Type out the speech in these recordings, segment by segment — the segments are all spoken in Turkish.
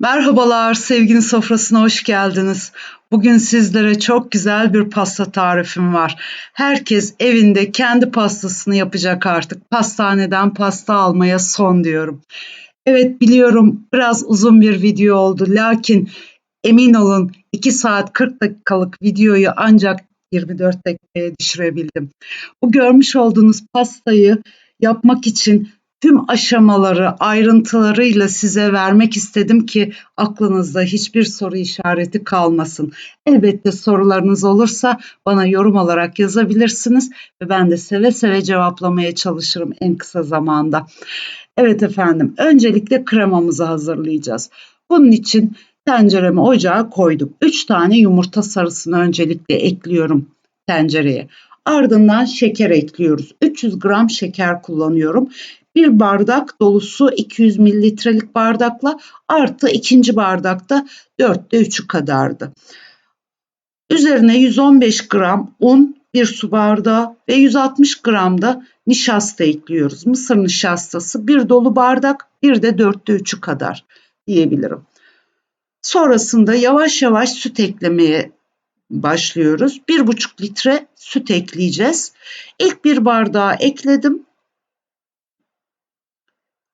Merhabalar, sevginin sofrasına hoş geldiniz. Bugün sizlere çok güzel bir pasta tarifim var. Herkes evinde kendi pastasını yapacak artık. Pastaneden pasta almaya son diyorum. Evet biliyorum biraz uzun bir video oldu. Lakin emin olun 2 saat 40 dakikalık videoyu ancak 24 dakikaya düşürebildim. Bu görmüş olduğunuz pastayı yapmak için tüm aşamaları ayrıntılarıyla size vermek istedim ki aklınızda hiçbir soru işareti kalmasın. Elbette sorularınız olursa bana yorum olarak yazabilirsiniz ve ben de seve seve cevaplamaya çalışırım en kısa zamanda. Evet efendim, öncelikle kremamızı hazırlayacağız. Bunun için tenceremi ocağa koydum. 3 tane yumurta sarısını öncelikle ekliyorum tencereye. Ardından şeker ekliyoruz. 300 gram şeker kullanıyorum. Bir bardak dolusu 200 mililitrelik bardakla artı ikinci bardakta 4'te 3'ü kadardı. Üzerine 115 gram un, bir su bardağı ve 160 gram da nişasta ekliyoruz. Mısır nişastası bir dolu bardak, bir de dörtte üçü kadar diyebilirim. Sonrasında yavaş yavaş süt eklemeye başlıyoruz. Bir buçuk litre süt ekleyeceğiz. İlk bir bardağı ekledim.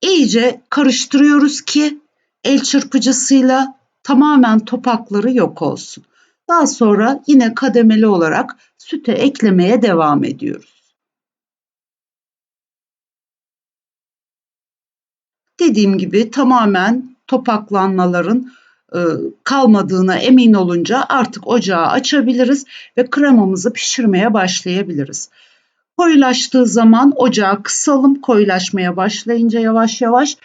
İyice karıştırıyoruz ki el çırpıcısıyla tamamen topakları yok olsun. Daha sonra yine kademeli olarak süte eklemeye devam ediyoruz. Dediğim gibi tamamen topaklanmaların kalmadığına emin olunca artık ocağı açabiliriz ve kremamızı pişirmeye başlayabiliriz. Koyulaştığı zaman ocağı kısalım. Koyulaşmaya başlayınca yavaş yavaş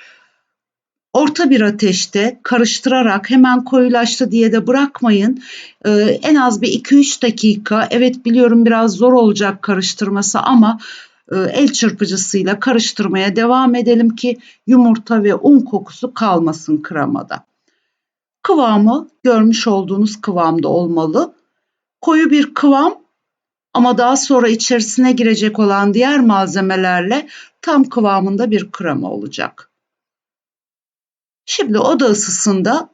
orta bir ateşte karıştırarak hemen koyulaştı diye de bırakmayın. Ee, en az bir 2-3 dakika evet biliyorum biraz zor olacak karıştırması ama e, el çırpıcısıyla karıştırmaya devam edelim ki yumurta ve un kokusu kalmasın kremada. Kıvamı görmüş olduğunuz kıvamda olmalı. Koyu bir kıvam ama daha sonra içerisine girecek olan diğer malzemelerle tam kıvamında bir krema olacak. Şimdi oda ısısında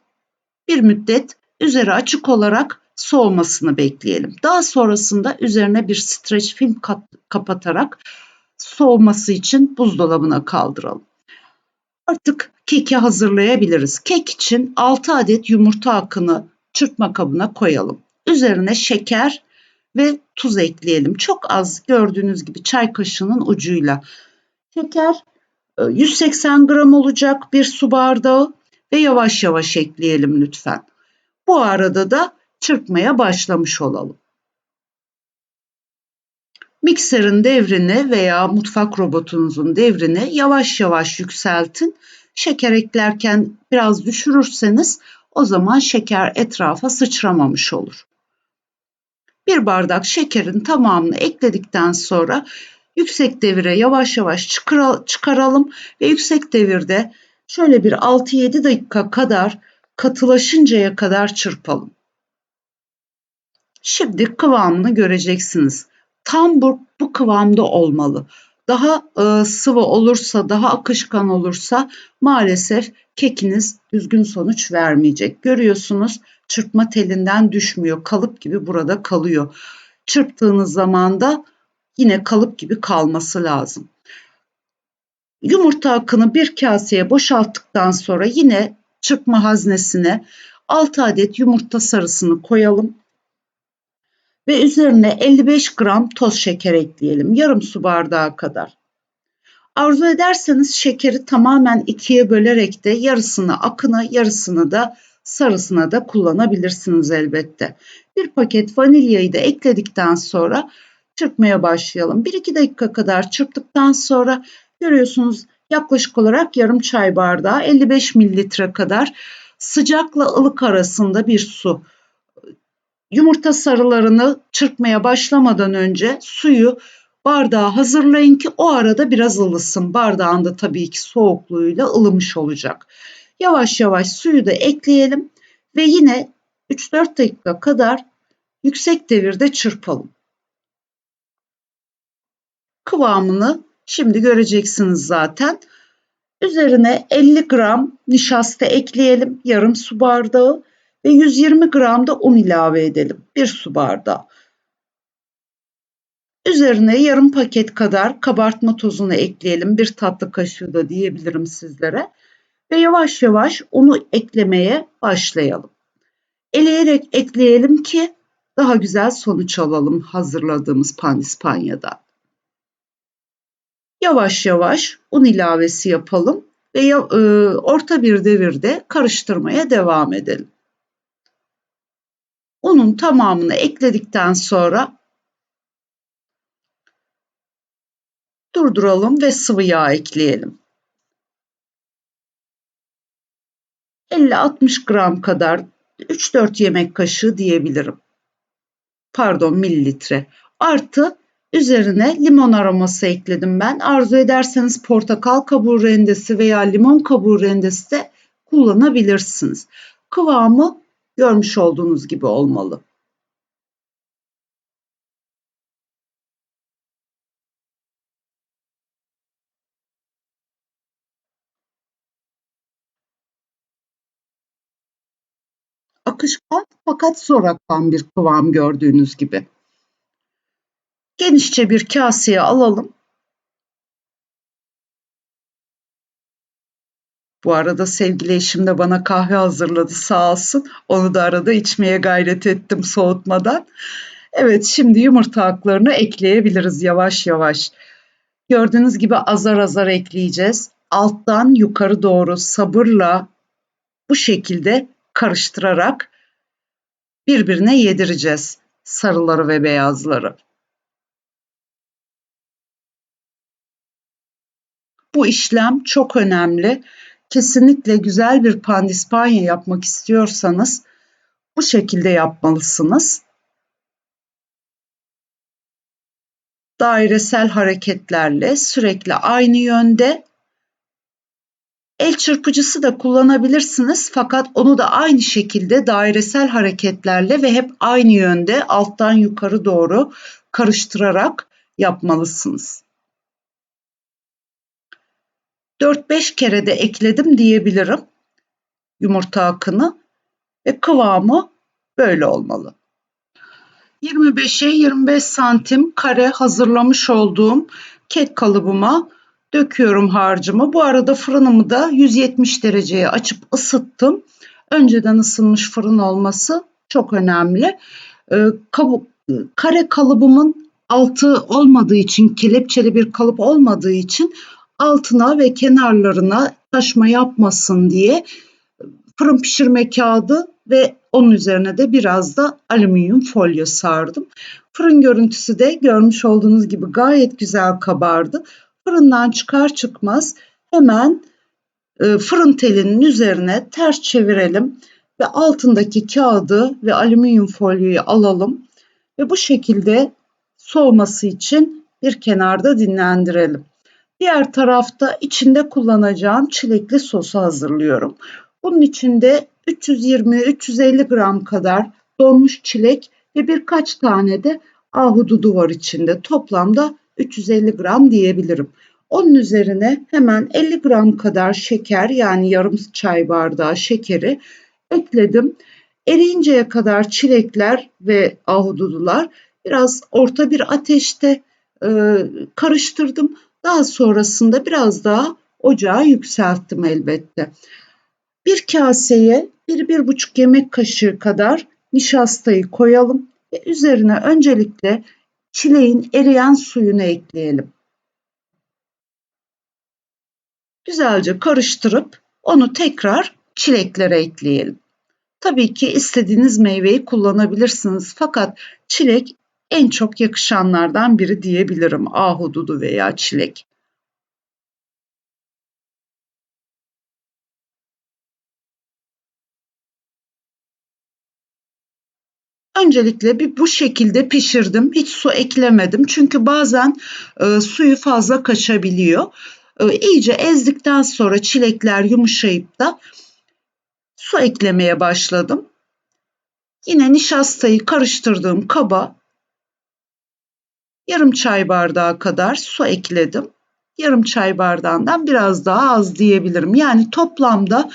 bir müddet üzeri açık olarak soğumasını bekleyelim. Daha sonrasında üzerine bir streç film kapatarak soğuması için buzdolabına kaldıralım. Artık keki hazırlayabiliriz. Kek için 6 adet yumurta akını çırpma kabına koyalım. Üzerine şeker ve tuz ekleyelim. Çok az gördüğünüz gibi çay kaşığının ucuyla. Şeker 180 e, gram olacak bir su bardağı ve yavaş yavaş ekleyelim lütfen. Bu arada da çırpmaya başlamış olalım. Mikserin devrini veya mutfak robotunuzun devrini yavaş yavaş yükseltin. Şeker eklerken biraz düşürürseniz o zaman şeker etrafa sıçramamış olur. Bir bardak şekerin tamamını ekledikten sonra yüksek devire yavaş yavaş çıkaralım ve yüksek devirde şöyle bir 6-7 dakika kadar katılaşıncaya kadar çırpalım. Şimdi kıvamını göreceksiniz. Tam bu, bu kıvamda olmalı. Daha e, sıvı olursa, daha akışkan olursa maalesef kekiniz düzgün sonuç vermeyecek. Görüyorsunuz çırpma telinden düşmüyor. Kalıp gibi burada kalıyor. Çırptığınız zaman da yine kalıp gibi kalması lazım. Yumurta akını bir kaseye boşalttıktan sonra yine çırpma haznesine 6 adet yumurta sarısını koyalım. Ve üzerine 55 gram toz şeker ekleyelim. Yarım su bardağı kadar. Arzu ederseniz şekeri tamamen ikiye bölerek de yarısını akına yarısını da sarısına da kullanabilirsiniz elbette. Bir paket vanilyayı da ekledikten sonra çırpmaya başlayalım. 1-2 dakika kadar çırptıktan sonra görüyorsunuz yaklaşık olarak yarım çay bardağı 55 mililitre kadar sıcakla ılık arasında bir su. Yumurta sarılarını çırpmaya başlamadan önce suyu bardağı hazırlayın ki o arada biraz ılısın. Bardağında tabii ki soğukluğuyla ılımış olacak. Yavaş yavaş suyu da ekleyelim ve yine 3-4 dakika kadar yüksek devirde çırpalım. Kıvamını şimdi göreceksiniz zaten. Üzerine 50 gram nişasta ekleyelim, yarım su bardağı ve 120 gram da un ilave edelim, bir su bardağı. Üzerine yarım paket kadar kabartma tozunu ekleyelim, bir tatlı kaşığı da diyebilirim sizlere. Ve yavaş yavaş unu eklemeye başlayalım. Eleyerek ekleyelim ki daha güzel sonuç alalım hazırladığımız pandispanya'da. Yavaş yavaş un ilavesi yapalım ve e, orta bir devirde karıştırmaya devam edelim. Unun tamamını ekledikten sonra durduralım ve sıvı yağ ekleyelim. 50-60 gram kadar 3-4 yemek kaşığı diyebilirim. Pardon mililitre. Artı üzerine limon aroması ekledim ben. Arzu ederseniz portakal kabuğu rendesi veya limon kabuğu rendesi de kullanabilirsiniz. Kıvamı görmüş olduğunuz gibi olmalı. akışkan fakat zor akan bir kıvam gördüğünüz gibi. Genişçe bir kaseye alalım. Bu arada sevgili eşim de bana kahve hazırladı sağ olsun. Onu da arada içmeye gayret ettim soğutmadan. Evet şimdi yumurta aklarını ekleyebiliriz yavaş yavaş. Gördüğünüz gibi azar azar ekleyeceğiz. Alttan yukarı doğru sabırla bu şekilde karıştırarak birbirine yedireceğiz sarıları ve beyazları. Bu işlem çok önemli. Kesinlikle güzel bir pandispanya yapmak istiyorsanız bu şekilde yapmalısınız. Dairesel hareketlerle sürekli aynı yönde El çırpıcısı da kullanabilirsiniz fakat onu da aynı şekilde dairesel hareketlerle ve hep aynı yönde alttan yukarı doğru karıştırarak yapmalısınız. 4-5 kere de ekledim diyebilirim yumurta akını ve kıvamı böyle olmalı. 25'e 25 santim kare hazırlamış olduğum kek kalıbıma döküyorum harcımı. Bu arada fırınımı da 170 dereceye açıp ısıttım. Önceden ısınmış fırın olması çok önemli. Ee, kare kalıbımın altı olmadığı için, kelepçeli bir kalıp olmadığı için altına ve kenarlarına taşma yapmasın diye fırın pişirme kağıdı ve onun üzerine de biraz da alüminyum folyo sardım. Fırın görüntüsü de görmüş olduğunuz gibi gayet güzel kabardı. Fırından çıkar çıkmaz hemen e, fırın telinin üzerine ters çevirelim ve altındaki kağıdı ve alüminyum folyoyu alalım ve bu şekilde soğuması için bir kenarda dinlendirelim. Diğer tarafta içinde kullanacağım çilekli sosu hazırlıyorum. Bunun içinde 320-350 gram kadar donmuş çilek ve birkaç tane de ahududu var içinde. Toplamda 350 gram diyebilirim. Onun üzerine hemen 50 gram kadar şeker yani yarım çay bardağı şekeri ekledim. Eriyinceye kadar çilekler ve ahududular biraz orta bir ateşte e, karıştırdım. Daha sonrasında biraz daha ocağı yükselttim elbette. Bir kaseye bir, bir buçuk yemek kaşığı kadar nişastayı koyalım ve üzerine öncelikle çileğin eriyen suyunu ekleyelim. Güzelce karıştırıp onu tekrar çileklere ekleyelim. Tabii ki istediğiniz meyveyi kullanabilirsiniz fakat çilek en çok yakışanlardan biri diyebilirim. Ahududu veya çilek. Öncelikle bir bu şekilde pişirdim. Hiç su eklemedim. Çünkü bazen e, suyu fazla kaçabiliyor. E, iyice ezdikten sonra çilekler yumuşayıp da su eklemeye başladım. Yine nişastayı karıştırdığım kaba yarım çay bardağı kadar su ekledim yarım çay bardağından biraz daha az diyebilirim. Yani toplamda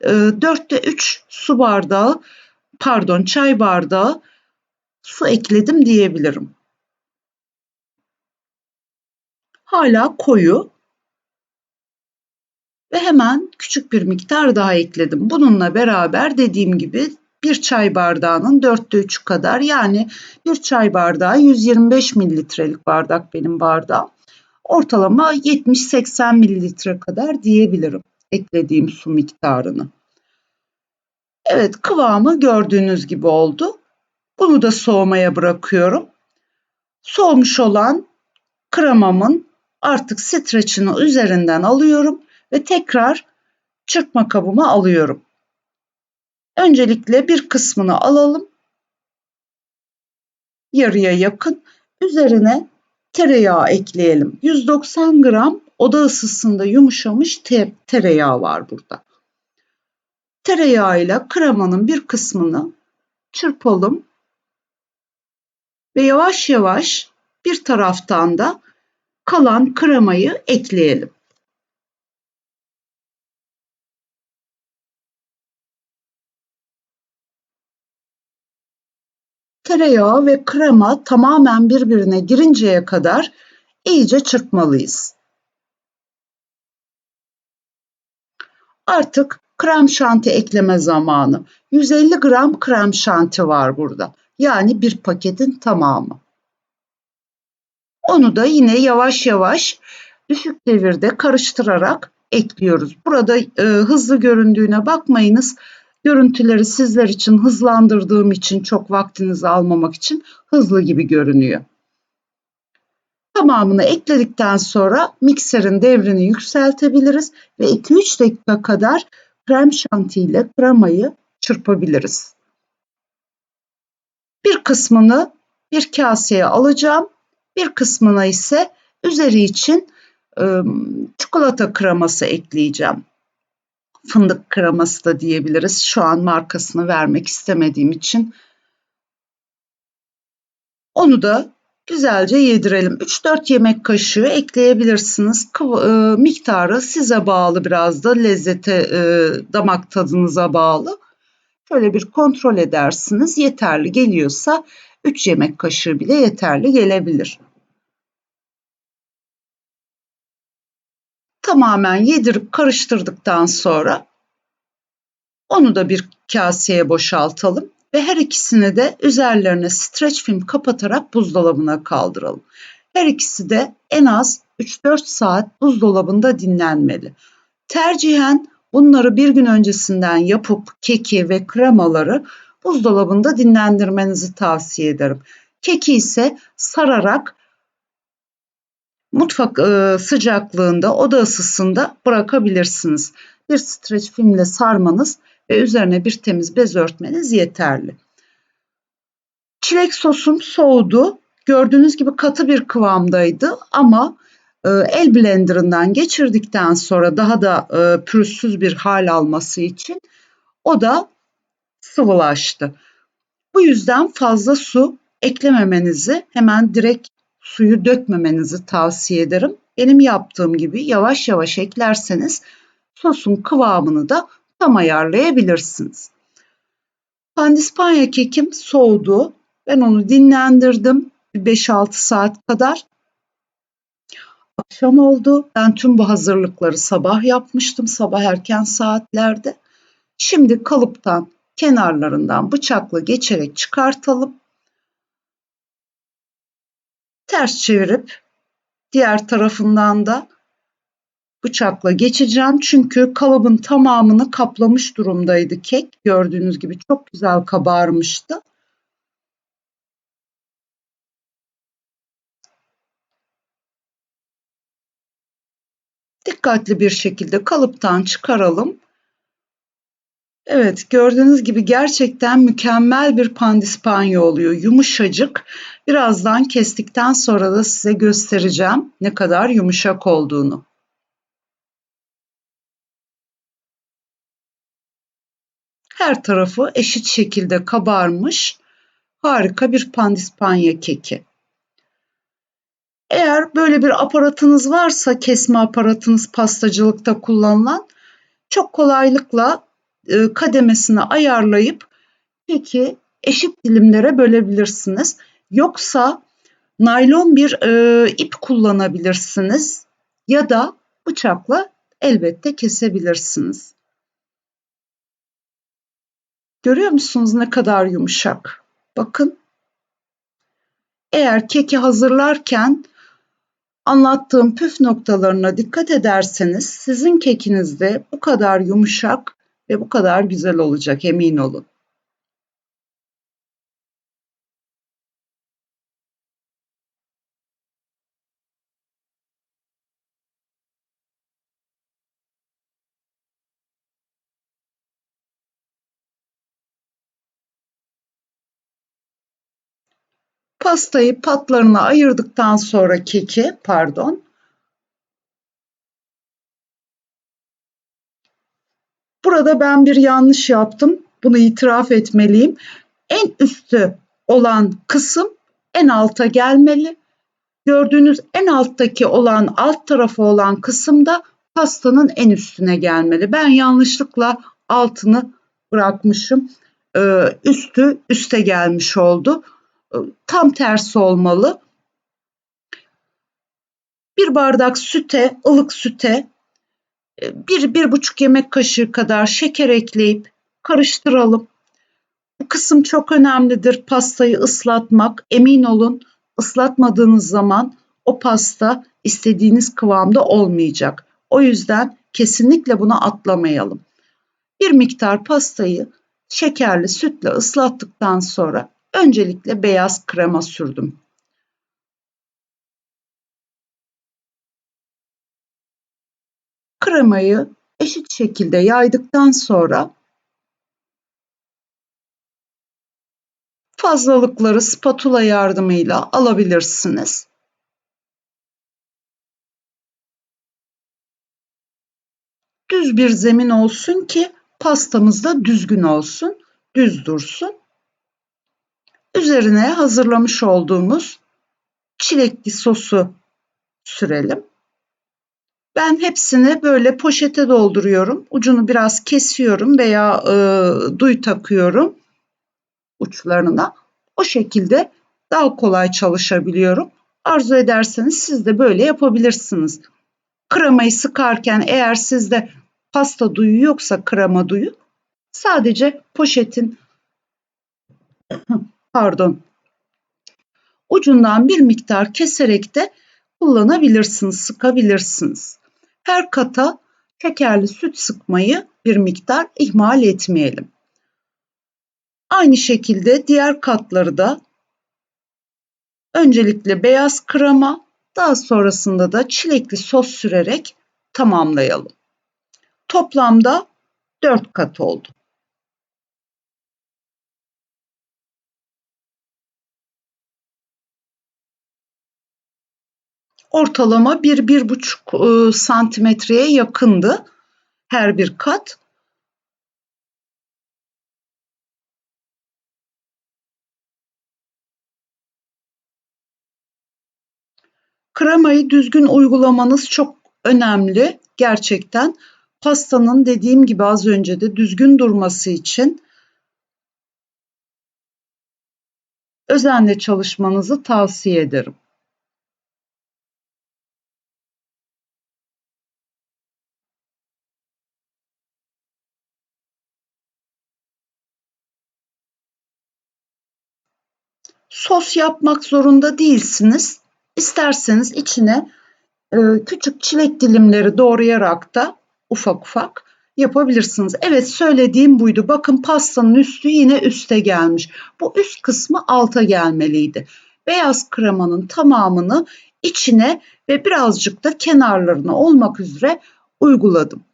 e, 4'te 3 su bardağı pardon çay bardağı su ekledim diyebilirim. Hala koyu ve hemen küçük bir miktar daha ekledim. Bununla beraber dediğim gibi bir çay bardağının dörtte üçü kadar yani bir çay bardağı 125 mililitrelik bardak benim bardağım. Ortalama 70-80 mililitre kadar diyebilirim eklediğim su miktarını. Evet kıvamı gördüğünüz gibi oldu. Bunu da soğumaya bırakıyorum. Soğumuş olan kremamın artık streçini üzerinden alıyorum ve tekrar çırpma kabıma alıyorum. Öncelikle bir kısmını alalım. Yarıya yakın. Üzerine tereyağı ekleyelim. 190 gram oda ısısında yumuşamış te tereyağı var burada. Tereyağı ile kremanın bir kısmını çırpalım ve yavaş yavaş bir taraftan da kalan kremayı ekleyelim. Tereyağı ve krema tamamen birbirine girinceye kadar iyice çırpmalıyız. Artık krem şanti ekleme zamanı. 150 gram krem şanti var burada. Yani bir paketin tamamı. Onu da yine yavaş yavaş düşük devirde karıştırarak ekliyoruz. Burada e, hızlı göründüğüne bakmayınız. Görüntüleri sizler için hızlandırdığım için çok vaktinizi almamak için hızlı gibi görünüyor. Tamamını ekledikten sonra mikserin devrini yükseltebiliriz ve 2-3 dakika kadar krem şanti ile kremayı çırpabiliriz. Bir kısmını bir kaseye alacağım. Bir kısmına ise üzeri için çikolata kreması ekleyeceğim fındık kreması da diyebiliriz. Şu an markasını vermek istemediğim için. Onu da güzelce yedirelim. 3-4 yemek kaşığı ekleyebilirsiniz. E, miktarı size bağlı biraz da lezzete, e, damak tadınıza bağlı. Şöyle bir kontrol edersiniz. Yeterli geliyorsa 3 yemek kaşığı bile yeterli gelebilir. Tamamen yedirip karıştırdıktan sonra onu da bir kaseye boşaltalım ve her ikisini de üzerlerine streç film kapatarak buzdolabına kaldıralım. Her ikisi de en az 3-4 saat buzdolabında dinlenmeli. Tercihen bunları bir gün öncesinden yapıp keki ve kremaları buzdolabında dinlendirmenizi tavsiye ederim. Keki ise sararak mutfak e, sıcaklığında, oda ısısında bırakabilirsiniz. Bir streç filmle sarmanız ve üzerine bir temiz bez örtmeniz yeterli. Çilek sosum soğudu. Gördüğünüz gibi katı bir kıvamdaydı ama e, el blenderından geçirdikten sonra daha da e, pürüzsüz bir hal alması için o da sıvılaştı. Bu yüzden fazla su eklememenizi hemen direkt suyu dökmemenizi tavsiye ederim. Benim yaptığım gibi yavaş yavaş eklerseniz sosun kıvamını da tam ayarlayabilirsiniz. Pandispanya kekim soğudu. Ben onu dinlendirdim 5-6 saat kadar. Akşam oldu. Ben tüm bu hazırlıkları sabah yapmıştım. Sabah erken saatlerde. Şimdi kalıptan kenarlarından bıçakla geçerek çıkartalım ters çevirip diğer tarafından da bıçakla geçeceğim. Çünkü kalıbın tamamını kaplamış durumdaydı kek. Gördüğünüz gibi çok güzel kabarmıştı. Dikkatli bir şekilde kalıptan çıkaralım. Evet, gördüğünüz gibi gerçekten mükemmel bir pandispanya oluyor. Yumuşacık. Birazdan kestikten sonra da size göstereceğim ne kadar yumuşak olduğunu. Her tarafı eşit şekilde kabarmış. Harika bir pandispanya keki. Eğer böyle bir aparatınız varsa kesme aparatınız pastacılıkta kullanılan çok kolaylıkla e, kademesini ayarlayıp keki eşit dilimlere bölebilirsiniz. Yoksa naylon bir e, ip kullanabilirsiniz ya da bıçakla elbette kesebilirsiniz. Görüyor musunuz ne kadar yumuşak? Bakın. Eğer keki hazırlarken anlattığım püf noktalarına dikkat ederseniz sizin kekiniz de bu kadar yumuşak ve bu kadar güzel olacak emin olun. Pastayı patlarına ayırdıktan sonra keki, pardon. Burada ben bir yanlış yaptım. Bunu itiraf etmeliyim. En üstü olan kısım en alta gelmeli. Gördüğünüz en alttaki olan alt tarafı olan kısım da pastanın en üstüne gelmeli. Ben yanlışlıkla altını bırakmışım. Ee, üstü üste gelmiş oldu tam tersi olmalı. Bir bardak süte, ılık süte e, bir, bir buçuk yemek kaşığı kadar şeker ekleyip karıştıralım. Bu kısım çok önemlidir. Pastayı ıslatmak. Emin olun ıslatmadığınız zaman o pasta istediğiniz kıvamda olmayacak. O yüzden kesinlikle bunu atlamayalım. Bir miktar pastayı şekerli sütle ıslattıktan sonra Öncelikle beyaz krema sürdüm. Kremayı eşit şekilde yaydıktan sonra fazlalıkları spatula yardımıyla alabilirsiniz. Düz bir zemin olsun ki pastamız da düzgün olsun, düz dursun. Üzerine hazırlamış olduğumuz çilekli sosu sürelim. Ben hepsini böyle poşete dolduruyorum. Ucunu biraz kesiyorum veya e, duy takıyorum uçlarına. O şekilde daha kolay çalışabiliyorum. Arzu ederseniz siz de böyle yapabilirsiniz. Kremayı sıkarken eğer sizde pasta duyu yoksa krema duyu sadece poşetin pardon ucundan bir miktar keserek de kullanabilirsiniz, sıkabilirsiniz. Her kata şekerli süt sıkmayı bir miktar ihmal etmeyelim. Aynı şekilde diğer katları da öncelikle beyaz krema, daha sonrasında da çilekli sos sürerek tamamlayalım. Toplamda 4 kat oldu. Ortalama 1-1,5 e, santimetreye yakındı her bir kat. Kremayı düzgün uygulamanız çok önemli gerçekten. Pastanın dediğim gibi az önce de düzgün durması için özenle çalışmanızı tavsiye ederim. Sos yapmak zorunda değilsiniz. İsterseniz içine e, küçük çilek dilimleri doğrayarak da ufak ufak yapabilirsiniz. Evet söylediğim buydu. Bakın pastanın üstü yine üste gelmiş. Bu üst kısmı alta gelmeliydi. Beyaz kremanın tamamını içine ve birazcık da kenarlarına olmak üzere uyguladım.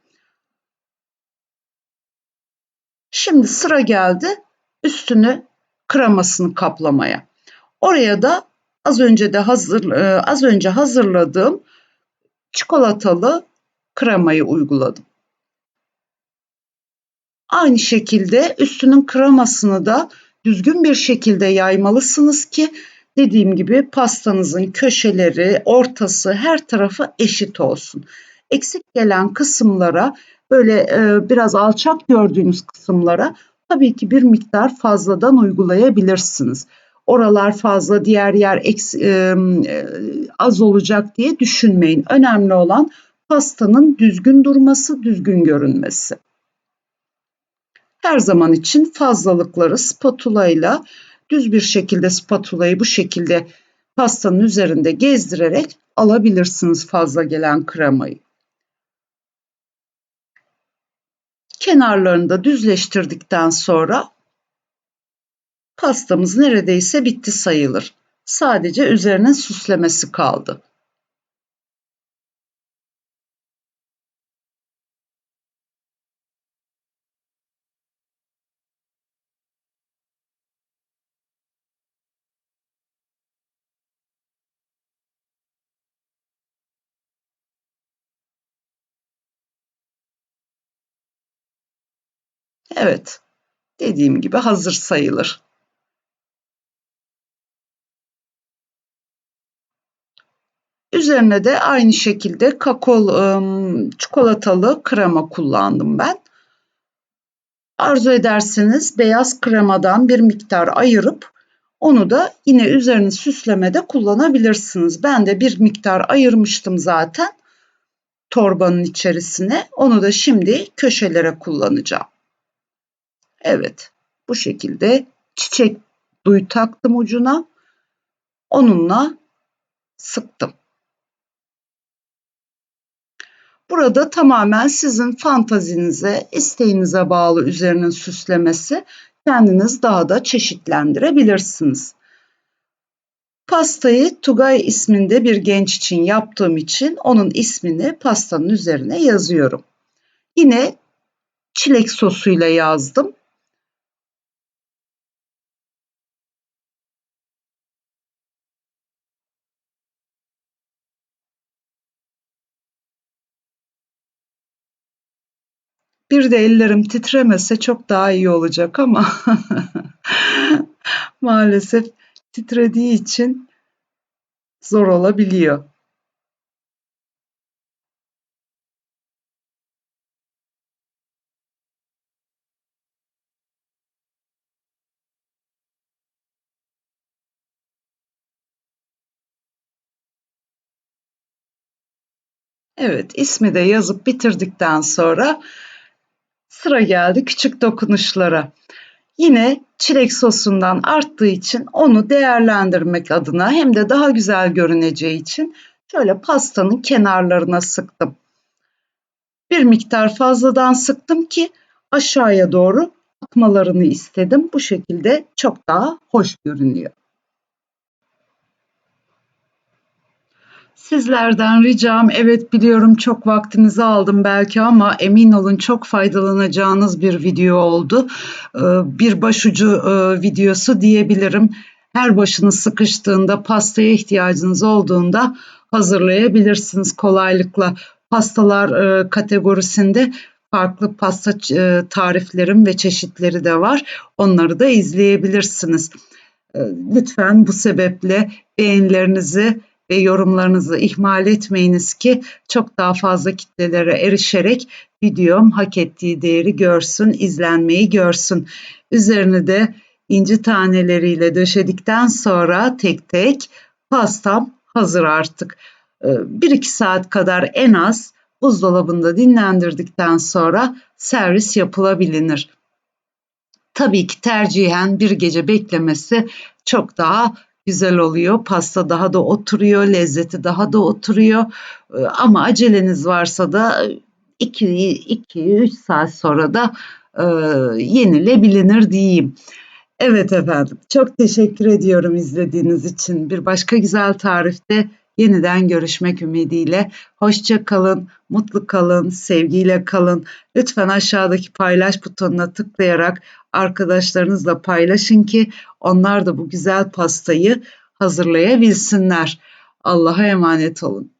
Şimdi sıra geldi üstünü kremasını kaplamaya. Oraya da az önce de hazır e, az önce hazırladığım çikolatalı kremayı uyguladım. Aynı şekilde üstünün kremasını da düzgün bir şekilde yaymalısınız ki Dediğim gibi pastanızın köşeleri, ortası, her tarafı eşit olsun. Eksik gelen kısımlara böyle e, biraz alçak gördüğünüz kısımlara tabii ki bir miktar fazladan uygulayabilirsiniz. Oralar fazla, diğer yer eks, e, az olacak diye düşünmeyin. Önemli olan pastanın düzgün durması, düzgün görünmesi. Her zaman için fazlalıkları spatula ile düz bir şekilde spatulayı bu şekilde pastanın üzerinde gezdirerek alabilirsiniz fazla gelen kremayı. Kenarlarını da düzleştirdikten sonra pastamız neredeyse bitti sayılır. Sadece üzerinin süslemesi kaldı. Evet, dediğim gibi hazır sayılır. Üzerine de aynı şekilde kakol çikolatalı krema kullandım ben. Arzu ederseniz beyaz kremadan bir miktar ayırıp onu da yine üzerini süslemede kullanabilirsiniz. Ben de bir miktar ayırmıştım zaten torbanın içerisine. Onu da şimdi köşelere kullanacağım. Evet bu şekilde çiçek duy taktım ucuna. Onunla sıktım. Burada tamamen sizin fantazinize, isteğinize bağlı üzerinin süslemesi. Kendiniz daha da çeşitlendirebilirsiniz. Pastayı Tugay isminde bir genç için yaptığım için onun ismini pastanın üzerine yazıyorum. Yine çilek sosuyla yazdım. Bir de ellerim titremese çok daha iyi olacak ama maalesef titrediği için zor olabiliyor. Evet, ismi de yazıp bitirdikten sonra Sıra geldi küçük dokunuşlara. Yine çilek sosundan arttığı için onu değerlendirmek adına hem de daha güzel görüneceği için şöyle pastanın kenarlarına sıktım. Bir miktar fazladan sıktım ki aşağıya doğru akmalarını istedim. Bu şekilde çok daha hoş görünüyor. Sizlerden ricam evet biliyorum çok vaktinizi aldım belki ama emin olun çok faydalanacağınız bir video oldu. Ee, bir başucu e, videosu diyebilirim. Her başınız sıkıştığında pastaya ihtiyacınız olduğunda hazırlayabilirsiniz kolaylıkla. Pastalar e, kategorisinde farklı pasta e, tariflerim ve çeşitleri de var. Onları da izleyebilirsiniz. Lütfen bu sebeple beğenilerinizi ve yorumlarınızı ihmal etmeyiniz ki çok daha fazla kitlelere erişerek videom hak ettiği değeri görsün, izlenmeyi görsün. Üzerini de inci taneleriyle döşedikten sonra tek tek pastam hazır artık. 1-2 ee, saat kadar en az buzdolabında dinlendirdikten sonra servis yapılabilir. Tabii ki tercihen bir gece beklemesi çok daha güzel oluyor. Pasta daha da oturuyor, lezzeti daha da oturuyor. Ee, ama aceleniz varsa da 2-3 saat sonra da e, yenilebilir diyeyim. Evet efendim çok teşekkür ediyorum izlediğiniz için. Bir başka güzel tarifte yeniden görüşmek ümidiyle. Hoşça kalın, mutlu kalın, sevgiyle kalın. Lütfen aşağıdaki paylaş butonuna tıklayarak arkadaşlarınızla paylaşın ki onlar da bu güzel pastayı hazırlayabilsinler. Allah'a emanet olun.